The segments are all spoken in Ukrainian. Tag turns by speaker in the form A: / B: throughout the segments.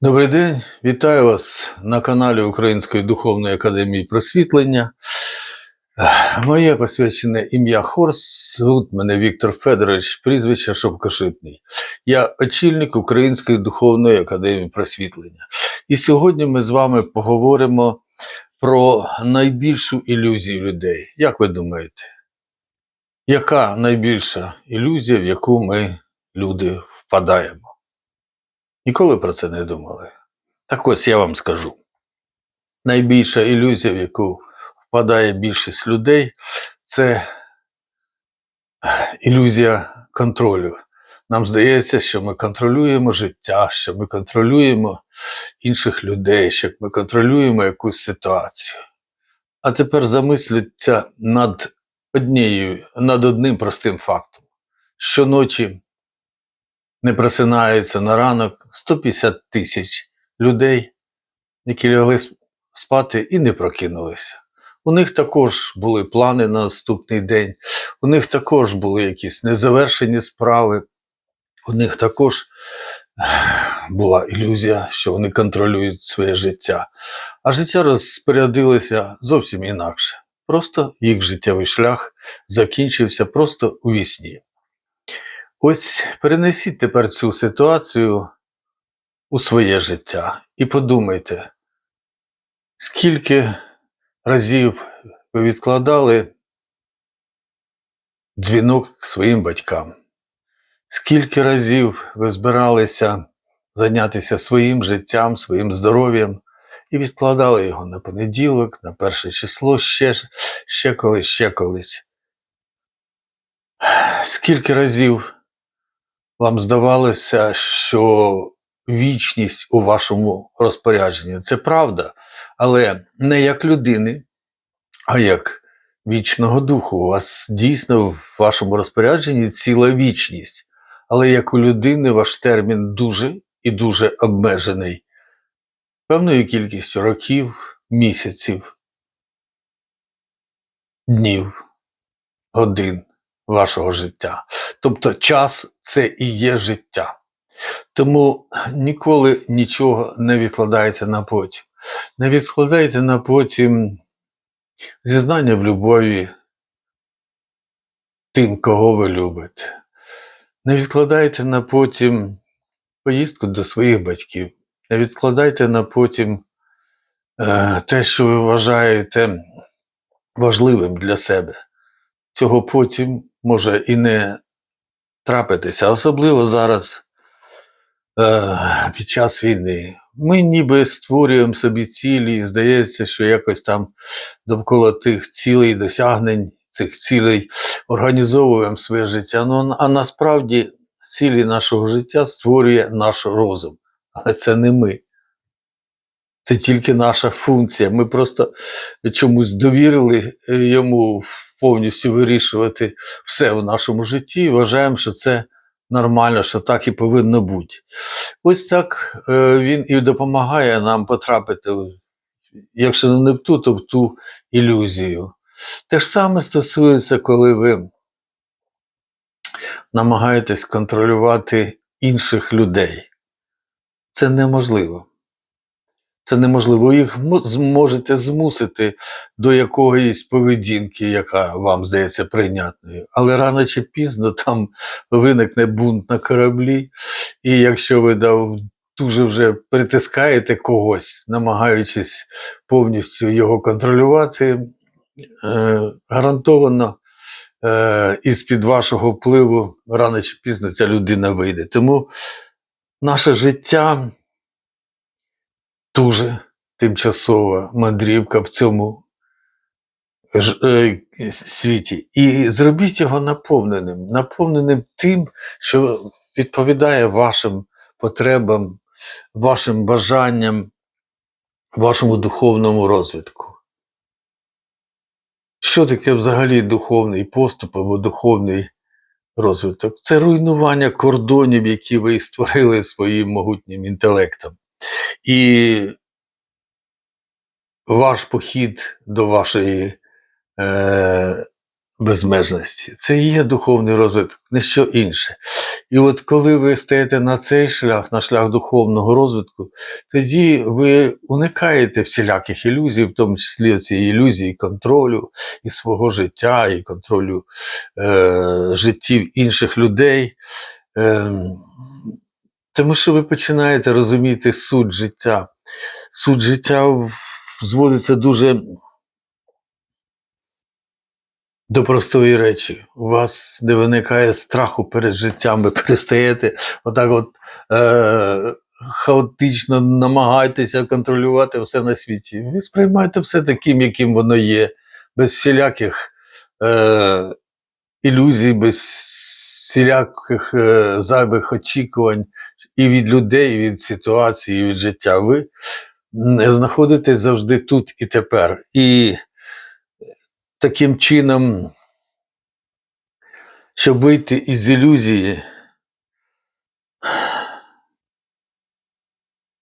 A: Добрий день, вітаю вас на каналі Української духовної академії просвітлення. Моє посвячене ім'я Хорс, звуть мене Віктор Федорович, прізвище Шовкошитний. Я очільник Української духовної академії просвітлення. І сьогодні ми з вами поговоримо про найбільшу ілюзію людей. Як ви думаєте, яка найбільша ілюзія, в яку ми, люди, впадаємо? Ніколи про це не думали. Так ось я вам скажу. Найбільша ілюзія, в яку впадає більшість людей, це ілюзія контролю. Нам здається, що ми контролюємо життя, що ми контролюємо інших людей, що ми контролюємо якусь ситуацію. А тепер замисліться над однією, над одним простим фактом. Щоночі не просинається на ранок 150 тисяч людей, які лягли спати і не прокинулися. У них також були плани на наступний день, у них також були якісь незавершені справи, у них також була ілюзія, що вони контролюють своє життя. А життя розпорядилося зовсім інакше. Просто їх життєвий шлях закінчився просто у вісні. Ось перенесіть тепер цю ситуацію у своє життя і подумайте, скільки разів ви відкладали дзвінок своїм батькам, скільки разів ви збиралися зайнятися своїм життям, своїм здоров'ям і відкладали його на понеділок, на перше число, ще, ще колись, ще колись. Скільки разів вам здавалося, що вічність у вашому розпорядженні це правда, але не як людини, а як вічного духу. У вас дійсно в вашому розпорядженні ціла вічність. Але як у людини ваш термін дуже і дуже обмежений певною кількістю років, місяців, днів, годин вашого життя. Тобто час це і є життя. Тому ніколи нічого не відкладайте на потім. Не відкладайте на потім зізнання в любові тим, кого ви любите. Не відкладайте на потім поїздку до своїх батьків. Не відкладайте на потім е, те, що ви вважаєте важливим для себе. Цього потім може і не трапитися, особливо зараз е, під час війни. Ми ніби створюємо собі цілі, і здається, що якось там довкола тих цілей, досягнень цих цілей організовуємо своє життя. Ну, а насправді цілі нашого життя створює наш розум. Але це не ми. Це тільки наша функція. Ми просто чомусь довірили йому повністю вирішувати все в нашому житті і вважаємо, що це нормально, що так і повинно бути. Ось так е, він і допомагає нам потрапити, якщо не в ту, то в ту ілюзію. Те ж саме стосується, коли ви намагаєтесь контролювати інших людей. Це неможливо. Це неможливо. Їх зможете змусити до якоїсь поведінки, яка вам здається прийнятною. Але рано чи пізно там виникне бунт на кораблі, і якщо ви дуже вже притискаєте когось, намагаючись повністю його контролювати, е, гарантовано е, із-під вашого впливу рано чи пізно ця людина вийде. Тому наше життя дуже тимчасова мандрівка в цьому е, світі. І зробіть його наповненим, наповненим тим, що відповідає вашим потребам, вашим бажанням, вашому духовному розвитку. Що таке взагалі духовний поступ або духовний розвиток? Це руйнування кордонів, які ви створили своїм могутнім інтелектом. І ваш похід до вашої е, безмежності. Це і є духовний розвиток, не що інше. І от коли ви стаєте на цей шлях, на шлях духовного розвитку, тоді ви уникаєте всіляких ілюзій, в тому числі цієї ілюзії контролю і свого життя, і контролю е, життів інших людей. Е, тому що ви починаєте розуміти суть життя. Суть життя зводиться дуже до простої речі. У вас не виникає страху перед життям, ви перестаєте отак от е- хаотично намагайтеся контролювати все на світі. Ви сприймаєте все таким, яким воно є, без всіляких е- ілюзій, без всіляких е- зайвих очікувань і від людей, і від ситуації, і від життя. Ви знаходитесь завжди тут і тепер. І таким чином, щоб вийти із ілюзії,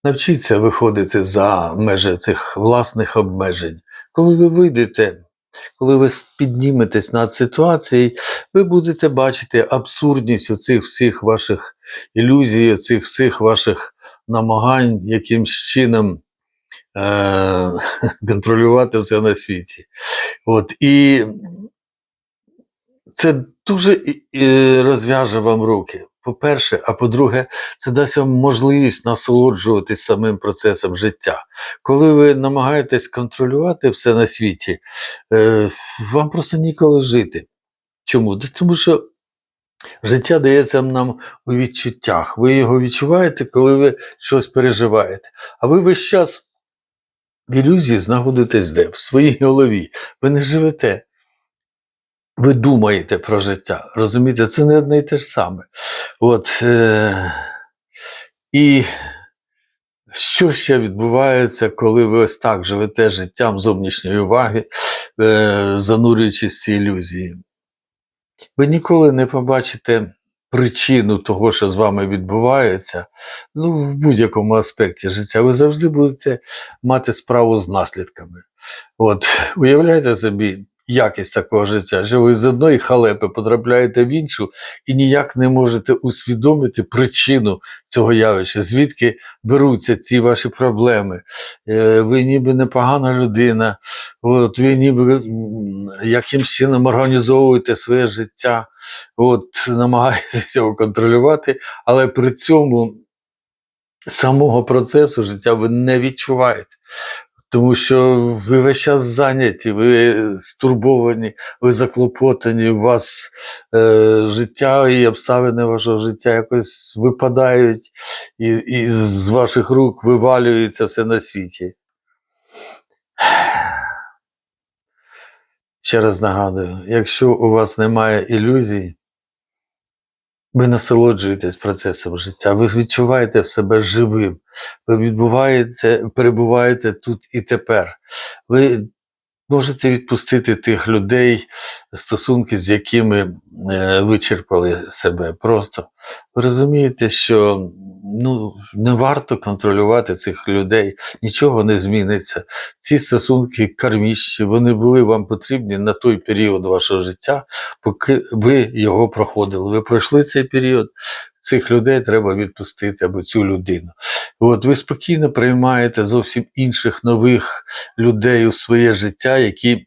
A: навчіться виходити за межі цих власних обмежень. Коли ви вийдете, коли ви підніметесь над ситуацією, ви будете бачити абсурдність оцих всіх ваших ілюзій, оцих всіх ваших намагань якимсь чином е- контролювати все на світі. От, і це дуже і розв'яже вам руки. По-перше, а по-друге, це дасть вам можливість насолоджуватись самим процесом життя. Коли ви намагаєтесь контролювати все на світі, е, вам просто ніколи жити. Чому? Тому що життя дається нам у відчуттях. Ви його відчуваєте, коли ви щось переживаєте. А ви весь час в ілюзії знаходитесь де? В своїй голові. Ви не живете. Ви думаєте про життя. Розумієте, це не одне і те ж саме. От, е- і що ще відбувається, коли ви ось так живете життям зовнішньої уваги, е- занурюючись в ці ілюзії? Ви ніколи не побачите причину того, що з вами відбувається, ну, в будь-якому аспекті життя. Ви завжди будете мати справу з наслідками. От, уявляєте собі якість такого життя, що ви з одної халепи потрапляєте в іншу і ніяк не можете усвідомити причину цього явища, звідки беруться ці ваші проблеми. Е, Ви ніби непогана людина, от, ви ніби якимсь чином організовуєте своє життя, от, намагаєтеся його контролювати, але при цьому самого процесу життя ви не відчуваєте. Тому що ви весь час зайняті, ви стурбовані, ви заклопотані, у вас е, життя і обставини вашого життя якось випадають, і, і з ваших рук вивалюється все на світі. Ще раз нагадую, якщо у вас немає ілюзій, ви насолоджуєтесь процесом життя, ви відчуваєте в себе живим, ви відбуваєте, перебуваєте тут і тепер. Ви можете відпустити тих людей, стосунки, з якими е, вичерпали себе. Просто ви розумієте, що ну, не варто контролювати цих людей, нічого не зміниться. Ці стосунки кармічні, вони були вам потрібні на той період вашого життя, поки ви його проходили. Ви пройшли цей період, цих людей треба відпустити або цю людину. От ви спокійно приймаєте зовсім інших нових людей у своє життя, які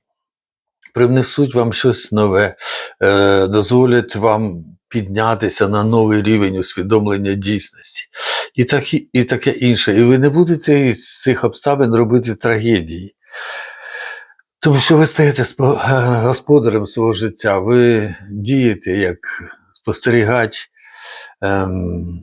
A: привнесуть вам щось нове, е, дозволять вам піднятися на новий рівень усвідомлення дійсності. І, так, і, таке інше. І ви не будете із цих обставин робити трагедії. Тому що ви стаєте е, господарем свого життя, ви дієте як спостерігач. Ем,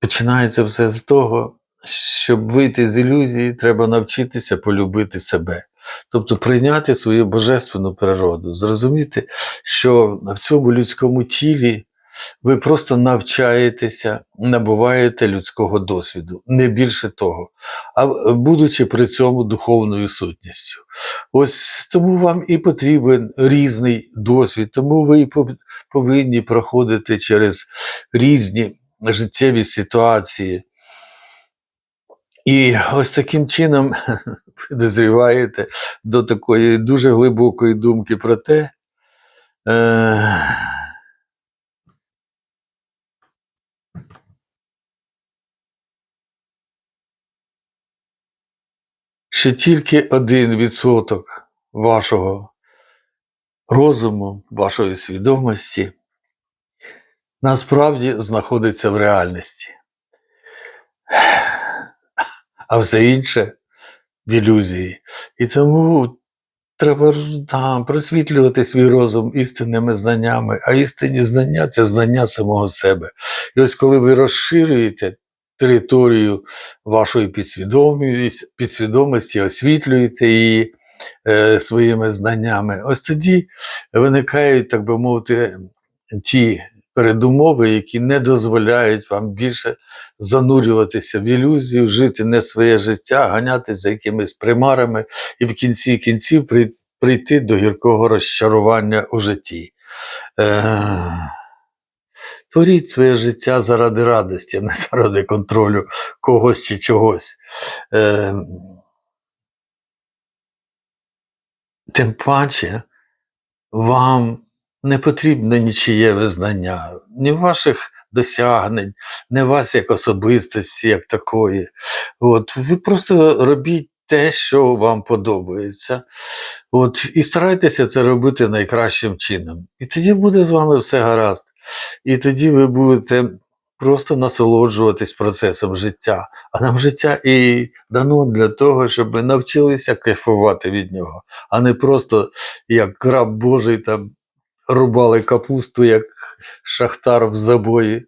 A: починається все з того, щоб вийти з ілюзії, треба навчитися полюбити себе. Тобто прийняти свою божественну природу, зрозуміти, що в цьому людському тілі ви просто навчаєтеся, набуваєте людського досвіду, не більше того, а будучи при цьому духовною сутністю. Ось тому вам і потрібен різний досвід, тому ви повинні проходити через різні життєві ситуації. І ось таким чином підозріваєте до такої дуже глибокої думки про те, е, що тільки один відсоток вашого розуму, вашої свідомості насправді знаходиться в реальності, а все інше в ілюзії. І тому треба да, просвітлювати свій розум істинними знаннями, а істинні знання це знання самого себе. І ось коли ви розширюєте територію вашої підсвідомості, освітлюєте її е, своїми знаннями, ось тоді виникають, так би мовити, ті передумови, які не дозволяють вам більше занурюватися в ілюзію, жити не своє життя, ганятися за якимись примарами і в кінці кінців прийти до гіркого розчарування у житті. Е, Творіть своє життя заради радості, а не заради контролю когось чи чогось. Е, тим паче, вам не потрібно нічиє визнання, ні ваших досягнень, не вас як особистості, як такої. От, ви просто робіть те, що вам подобається. От, і старайтеся це робити найкращим чином. І тоді буде з вами все гаразд. І тоді ви будете просто насолоджуватись процесом життя. А нам життя і дано для того, щоб ми навчилися кайфувати від нього, а не просто як краб Божий там рубали капусту, як шахтар в забої.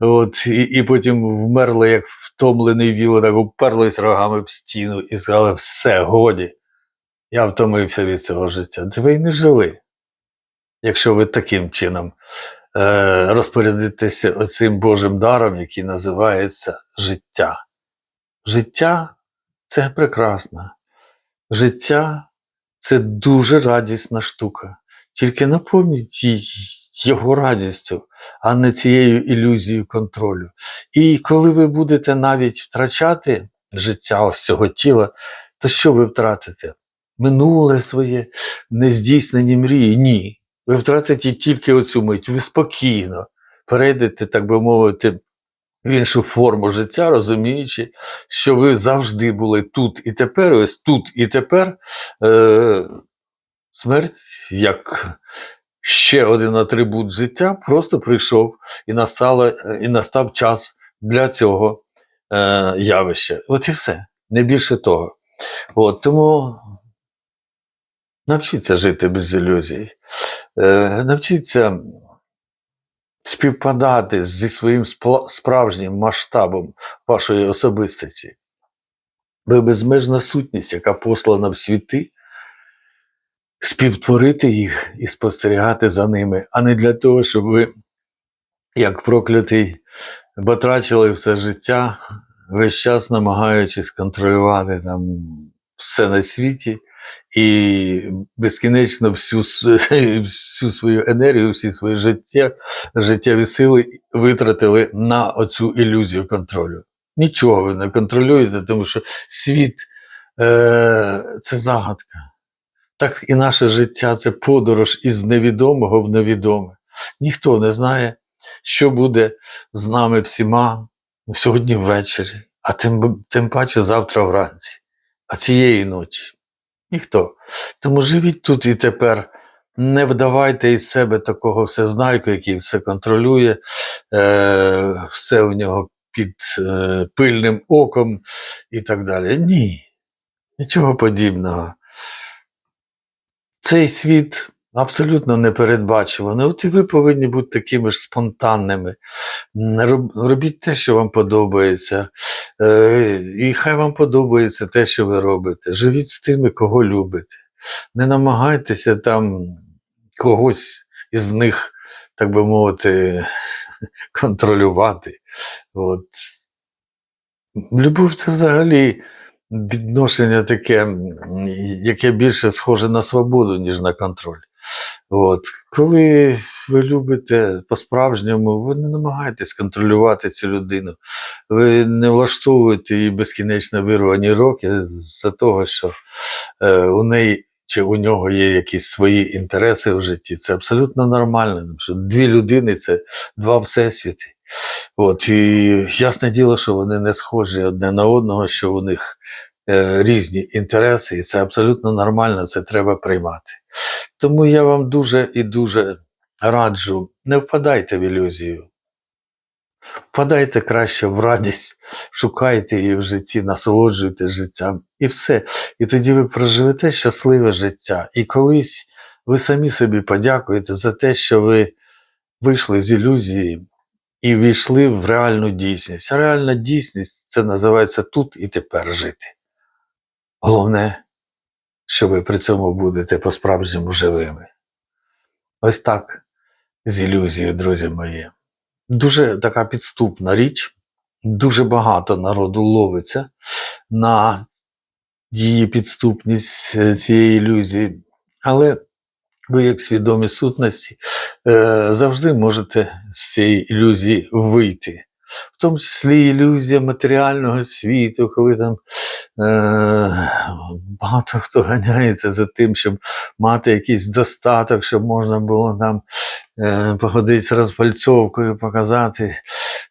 A: От, і, і потім вмерли, як втомлений віл, так уперлись рогами в стіну і сказали: все, годі, я втомився від цього життя. Та ви й не жили, якщо ви таким чином е, розпорядитеся оцим Божим даром, який називається життя. Життя це прекрасно. Життя це дуже радісна штука. Тільки наповніть його радістю, а не цією ілюзією контролю. І коли ви будете навіть втрачати життя ось цього тіла, то що ви втратите? Минуле своє, нездійснені мрії? Ні. Ви втратите тільки оцю мить. Ви спокійно перейдете, так би мовити, в іншу форму життя, розуміючи, що ви завжди були тут і тепер, ось тут і тепер. Е- смерть, як ще один атрибут життя, просто прийшов і, настало, і настав час для цього е- явища. От і все, не більше того. От, тому навчіться жити без ілюзій. Е, навчіться співпадати зі своїм справжнім масштабом вашої особистості. Ви безмежна сутність, яка послана в світи, співтворити їх і спостерігати за ними, а не для того, щоб ви, як проклятий, батрачили все життя, весь час намагаючись контролювати там все на світі і безкінечно всю, всю свою енергію, всі свої життя, життєві сили витратили на оцю ілюзію контролю. Нічого ви не контролюєте, тому що світ е, це загадка. Так і наше життя це подорож із невідомого в невідоме. Ніхто не знає, що буде з нами всіма сьогодні ввечері, а тим, тим паче завтра вранці, а цієї ночі. Ніхто. Тому живіть тут і тепер. Не вдавайте із себе такого всезнайку, який все контролює, е, все у нього під е, пильним оком і так далі. Ні, нічого подібного. Цей світ абсолютно непередбачуваний. От і ви повинні бути такими ж спонтанними. Робіть те, що вам подобається. Е, І хай вам подобається те, що ви робите. Живіть з тими, кого любите. Не намагайтеся там когось із них, так би мовити, контролювати. От. Любов це взагалі відношення таке, яке більше схоже на свободу, ніж на контроль. От. Коли ви любите по-справжньому, ви не намагаєтесь контролювати цю людину. Ви не влаштовуєте її безкінечно вирвані роки з-за того, що е, у неї чи у нього є якісь свої інтереси в житті. Це абсолютно нормально. що дві людини це два всесвіти. От, і ясне діло, що вони не схожі одне на одного, що у них е, різні інтереси, і це абсолютно нормально, це треба приймати. Тому я вам дуже і дуже раджу, не впадайте в ілюзію. Впадайте краще в радість, шукайте її в житті, насолоджуйтесь життям і все. І тоді ви проживете щасливе життя. І колись ви самі собі подякуєте за те, що ви вийшли з ілюзії і війшли в реальну дійсність. А реальна дійсність це називається тут і тепер жити. Головне, що ви при цьому будете по-справжньому живими. Ось так з ілюзією, друзі мої. Дуже така підступна річ, дуже багато народу ловиться на її підступність е, цієї ілюзії. Але ви, як свідомі сутності, е, завжди можете з цієї ілюзії вийти. В тому числі ілюзія матеріального світу, коли там е, багато хто ганяється за тим, щоб мати якийсь достаток, щоб можна було там е, походити розпальцовкою, показати,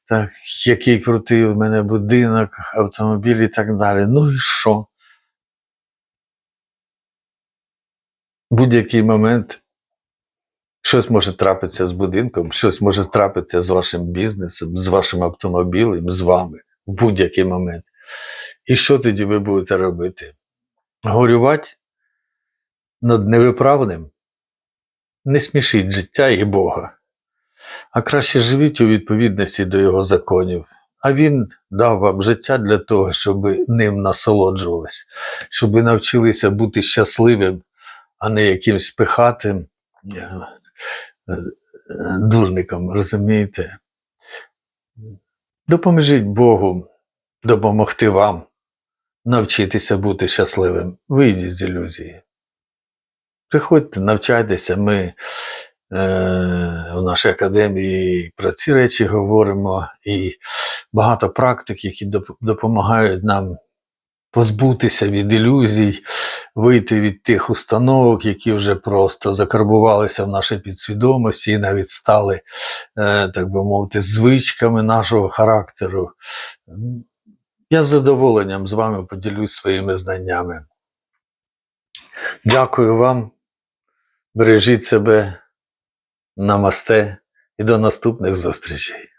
A: так, який крутий в мене будинок, автомобіль і так далі. Ну і що? Будь-який момент щось може трапитися з будинком, щось може трапитися з вашим бізнесом, з вашим автомобілем, з вами в будь-який момент. І що тоді ви будете робити? Горювати над невиправним? Не смішіть життя і Бога, а краще живіть у відповідності до Його законів. А Він дав вам життя для того, щоб ви ним насолоджувались, щоб ви навчилися бути щасливим, а не якимсь пихатим е, дурником, розумієте? Допоможіть Богу допомогти вам навчитися бути щасливим. Вийдіть з ілюзії. Приходьте, навчайтеся, ми е, в нашій академії про ці речі говоримо, і багато практик, які допомагають нам позбутися від ілюзій, вийти від тих установок, які вже просто закарбувалися в нашій підсвідомості і навіть стали, е, так би мовити, звичками нашого характеру. Я з задоволенням з вами поділюсь своїми знаннями. Дякую вам. Бережіть себе. Намасте і до наступних зустрічей.